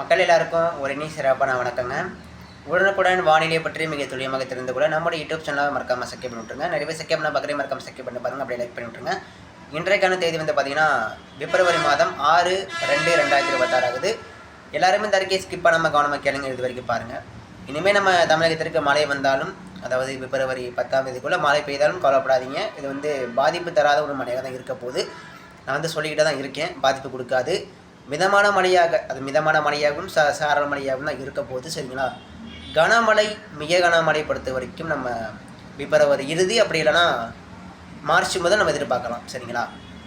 மக்கள் எல்லாருக்கும் ஒரு இனி சிறப்பான வணக்கங்க. உடனுக்குடன் வானிலை பற்றி மிக துல்லியமாக தெரிந்து கொள்ள நம்மளோட யூடியூப் சேனலாக மறக்காமல் சக்கை பண்ணி விட்ருங்க நிறைய பேர் பண்ண பார்க்குறேன் மறக்காம சக்கை பண்ணி பாருங்கள் அப்படியே லைக் பண்ணி விட்ருங்க இன்றைக்கான தேதி வந்து பார்த்தீங்கன்னா பிப்ரவரி மாதம் ஆறு ரெண்டு ரெண்டாயிரத்தி இருபத்தாறு ஆகுது. எல்லாருமே இந்த அறிக்கையை ஸ்கிப் பண்ணாமல் கவனமாக கேளுங்க. இது வரைக்கும் பாருங்கள் இனிமேல் நம்ம தமிழகத்திற்கு மழை வந்தாலும் அதாவது பிப்ரவரி பத்தாம் தேதிக்குள்ளே மழை பெய்தாலும் கவலைப்படாதீங்க. இது வந்து பாதிப்பு தராத ஒரு மழையாக தான் இருக்க போகுது. நான் வந்து சொல்லிக்கிட்டே தான் இருக்கேன். பாதிப்பு கொடுக்காது. மிதமான மழையாக அது மிதமான மழையாகவும் ச சாரல் மழையாகவும் தான் இருக்க போகுது சரிங்களா? கனமழை மிக கனமழை பொறுத்த வரைக்கும் நம்ம பிப்ரவரி இறுதி அப்படி இல்லைன்னா மார்ச் முதல் நம்ம எதிர்பார்க்கலாம் சரிங்களா?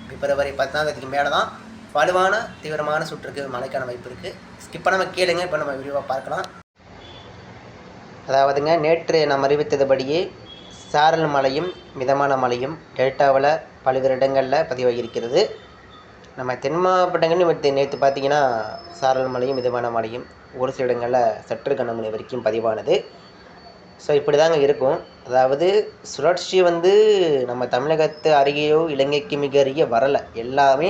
பிப்ரவரி பத்தாம் தேதிக்கு மேலே தான் வலுவான தீவிரமான சுற்றுக்கு மழைக்கான வாய்ப்பு இருக்குது ஸ்கிப் பண்ணாமல் கேளுங்க இப்போ நம்ம விரிவாக பார்க்கலாம். அதாவதுங்க நேற்று நாம் அறிவித்ததுபடியே சாரல் மழையும் மிதமான மழையும் டெல்டாவில் பல்வேறு இடங்களில் பதிவாகியிருக்கிறது நம்ம தென் மாவட்டங்கள்னு நேற்று நேற்று பார்த்தீங்கன்னா சாரல் மழையும் மிதமான மழையும் ஒரு சில இடங்களில் சற்று கனமழை வரைக்கும் பதிவானது. ஸோ இப்படி தாங்க இருக்கும். அதாவது சுழற்சி வந்து நம்ம தமிழகத்து அருகேயோ இலங்கைக்கு மிக அருகே வரலை. எல்லாமே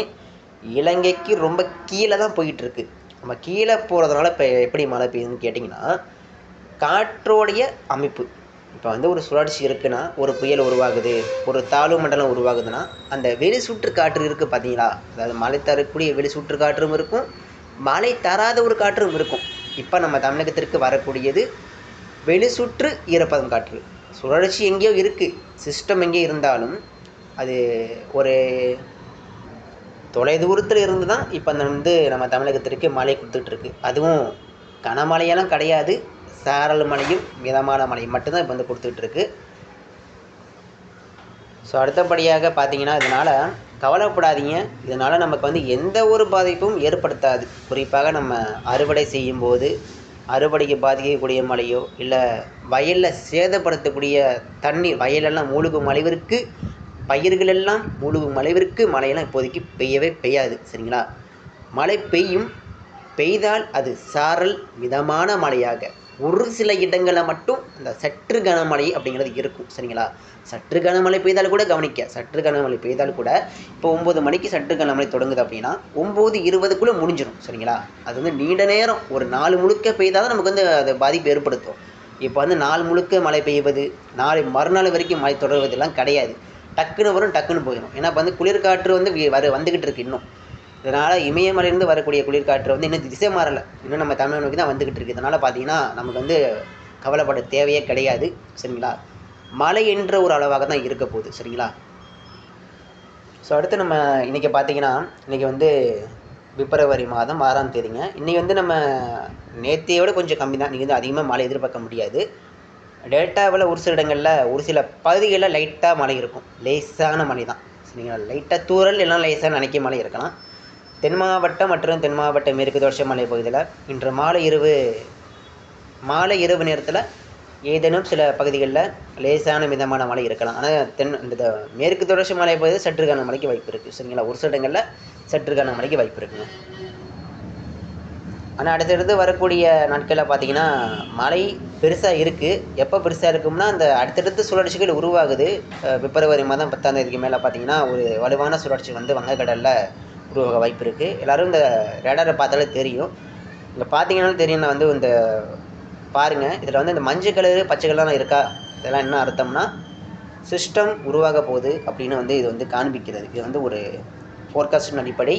இலங்கைக்கு ரொம்ப கீழே தான் போயிட்டுருக்கு. நம்ம கீழே போகிறதுனால இப்போ எப்படி மழை பெய்யுதுன்னு கேட்டிங்கன்னா காற்றோடைய அமைப்பு. இப்போ வந்து ஒரு சுழற்சி இருக்குன்னா ஒரு புயல் உருவாகுது ஒரு தாழ்வு மண்டலம் உருவாகுதுன்னா அந்த வெளி சுற்று காற்று இருக்குது பார்த்தீங்களா அதாவது மழை தரக்கூடிய வெளி சுற்று காற்றும் இருக்கும் மழை தராத ஒரு காற்றும் இருக்கும். இப்போ நம்ம தமிழகத்திற்கு வரக்கூடியது வெளி சுற்று ஈரப்பதம் காற்று. சுழற்சி எங்கேயோ இருக்குது சிஸ்டம் எங்கேயோ இருந்தாலும் அது ஒரு தொலை தூரத்தில் இருந்து தான் இப்போ அந்த வந்து நம்ம தமிழகத்திற்கு மழை கொடுத்துட்ருக்கு அதுவும் கனமழையெல்லாம் கிடையாது சாரல் மழையும் மிதமான மழையும் மட்டும்தான் இப்போ வந்து கொடுத்துட்ருக்கு ஸோ அடுத்தபடியாக பார்த்தீங்கன்னா இதனால் கவலைப்படாதீங்க. இதனால் நமக்கு வந்து எந்த ஒரு பாதிப்பும் ஏற்படுத்தாது. குறிப்பாக நம்ம அறுவடை செய்யும்போது அறுவடைக்கு பாதிக்கக்கூடிய மழையோ இல்லை வயலில் சேதப்படுத்தக்கூடிய தண்ணீர் வயலெல்லாம் மூழ்கும் மலைவிற்கு பயிர்களெல்லாம் மூழ்கும் மலைவிற்கு மழையெல்லாம் இப்போதைக்கு பெய்யவே பெய்யாது. சரிங்களா? மழை பெய்யும் பெய்தால் அது சாரல் மிதமான மழையாக ஒரு சில இடங்களில் மட்டும் இந்த சற்று கனமழை அப்படிங்கிறது இருக்கும் சரிங்களா? சற்று கனமழை பெய்தால் கூட கவனிக்க சற்று கனமழை பெய்தால் கூட இப்போ ஒம்பது மணிக்கு சற்று கனமழை தொடங்குது அப்படின்னா ஒம்பது இருபதுக்குள்ளே முடிஞ்சிடும் சரிங்களா? அது வந்து நீண்ட நேரம் ஒரு நாலு முழுக்க பெய்தால் தான் நமக்கு வந்து அதை பாதிப்பு ஏற்படுத்தும். இப்போ வந்து நாள் முழுக்க மழை பெய்வது நாளை மறுநாள் வரைக்கும் மழை தொடர்வதெல்லாம் கிடையாது. டக்குன்னு வரும் டக்குன்னு போயிடும் ஏன்னா இப்போ வந்து குளிர்காற்று வந்து வர வந்துக்கிட்டு இருக்கு இன்னும். இதனால் இமயமலையிலேருந்து வரக்கூடிய குளிர்காற்று வந்து இன்னும் திசை மாறலை. இன்னும் நம்ம தமிழ் நோக்கி தான் வந்துக்கிட்டு இருக்குது இதனால் பார்த்தீங்கன்னா நமக்கு வந்து கவலைப்பட தேவையே கிடையாது. சரிங்களா? மழை என்ற ஒரு அளவாக தான் இருக்க போகுது. சரிங்களா? ஸோ அடுத்து நம்ம இன்றைக்கி பார்த்தீங்கன்னா இன்றைக்கி வந்து பிப்ரவரி மாதம் ஆறாம் தேதிங்க. இன்றைக்கி வந்து நம்ம நேற்றைய கொஞ்சம் கம்மி தான். இன்றைக்கி வந்து அதிகமாக மழை எதிர்பார்க்க முடியாது. டேட்டாவில் ஒரு சில இடங்களில் ஒரு சில பகுதிகளில் லைட்டாக மழை இருக்கும். லேசான மழை தான். சரிங்களா? லைட்டாக தூறல் எல்லாம் லேசாக நினைக்க மழை இருக்கலாம். தென் மாவட்டம் மற்றும் தென் மாவட்ட மேற்கு தொடர்ச்சி மலை பகுதியில் இன்று மாலை இரவு மாலை இரவு நேரத்தில் ஏதேனும் சில பகுதிகளில் லேசான மிதமான மழை இருக்கலாம். ஆனால் தென் இந்த மேற்கு தொடர்ச்சி மலை பகுதி சற்று கனமழைக்கு வாய்ப்பு இருக்குது சரிங்களா? ஒரு சில இடங்களில் சற்று கனமழைக்கு வாய்ப்பு இருக்குங்க ஆனால் அடுத்தடுத்து வரக்கூடிய நாட்களில் பார்த்தீங்கன்னா மழை பெருசாக இருக்குது எப்போ பெருசாக இருக்கும்னா அந்த அடுத்தடுத்து சுழற்சிகள் உருவாகுது. பிப்ரவரி மாதம் பத்தாம் தேதிக்கு மேலே பார்த்தீங்கன்னா ஒரு வலுவான சுழற்சி வந்து வங்கக்கடலில் உருவாக வாய்ப்பு இருக்குது எல்லோரும் இந்த ரேடாரை பார்த்தாலே தெரியும். இங்கே பார்த்தீங்கன்னாலும் தெரியும் நான் வந்து இந்த பாருங்கள் இதில் வந்து இந்த மஞ்சள் கலரு பச்சை கலர்லாம் இருக்கா? இதெல்லாம் என்ன அர்த்தம்னா சிஸ்டம் உருவாக போகுது அப்படின்னு வந்து இது வந்து காண்பிக்கிறது. இது வந்து ஒரு ஃபோர்காஸ்டின் அடிப்படை.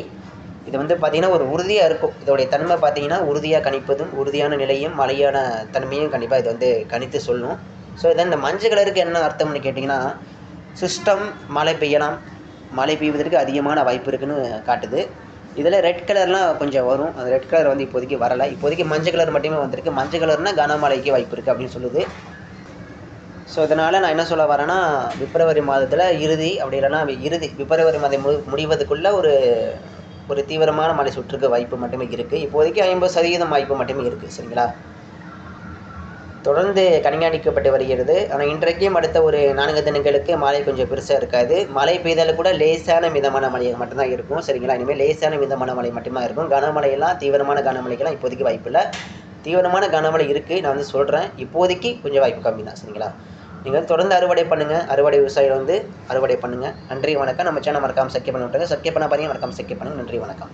இது வந்து பார்த்திங்கன்னா ஒரு உறுதியாக இருக்கும். இதோடைய தன்மை பார்த்தீங்கன்னா உறுதியாக கணிப்பதும் உறுதியான நிலையும் மழையான தன்மையும் கண்டிப்பாக இது வந்து கணித்து சொல்லும். ஸோ இதான் இந்த மஞ்சள் கலருக்கு என்ன அர்த்தம்னு கேட்டிங்கன்னா சிஸ்டம் மழை பெய்யலாம். மழை பெய்வதற்கு அதிகமான வாய்ப்பு இருக்குன்னு காட்டுது. இதில் ரெட் கலர்லாம் கொஞ்சம் வரும். அந்த ரெட் கலர் வந்து இப்போதைக்கு வரலை. இப்போதைக்கு மஞ்சள் கலர் மட்டுமே வந்திருக்கு. மஞ்சள் கலர்னால் கனமழைக்கு வாய்ப்பு இருக்குது அப்படின்னு சொல்லுது. ஸோ இதனால் நான் என்ன சொல்ல வரேன்னா பிப்ரவரி மாதத்தில் இறுதி அப்படி இல்லைன்னா இறுதி பிப்ரவரி மாதம் மு முடிவதுக்குள்ளே ஒரு ஒரு தீவிரமான மழை சுற்றுக்கு வாய்ப்பு மட்டுமே இருக்குது இப்போதைக்கு ஐம்பது சதவீதம் வாய்ப்பு மட்டுமே இருக்குது சரிங்களா? தொடர்ந்து கண்காணிக்கப்பட்டு வருகிறது. ஆனால் இன்றைக்கும் அடுத்த ஒரு நான்கு தினங்களுக்கு மழை கொஞ்சம் பெருசாக இருக்காது. மழை பெய்தாலும் கூட லேசான மிதமான மழை மட்டும்தான் இருக்கும். சரிங்களா? இனிமேல் லேசான மிதமான மழை மட்டும்தான் இருக்கும். கனமழையெல்லாம் தீவிரமான கனமழைக்கெல்லாம் இப்போதைக்கு வாய்ப்பு இல்லை. தீவிரமான கனமழை இருக்குது நான் வந்து சொல்கிறேன் இப்போதைக்கு கொஞ்சம் வாய்ப்பு கம்மி தான். சரிங்களா? நீங்கள் வந்து தொடர்ந்து அறுவடை பண்ணுங்கள் அறுவடை விவசாயிகள் வந்து அறுவடை பண்ணுங்கள் நன்றி வணக்கம். நம்ம சேனல் மறக்காமல் சக்கிய பண்ண விட்டுருங்க. சக்கிய பண்ண பாருங்க. மறக்காமல் சக்கிய பண்ணுங்கள் நன்றி வணக்கம்.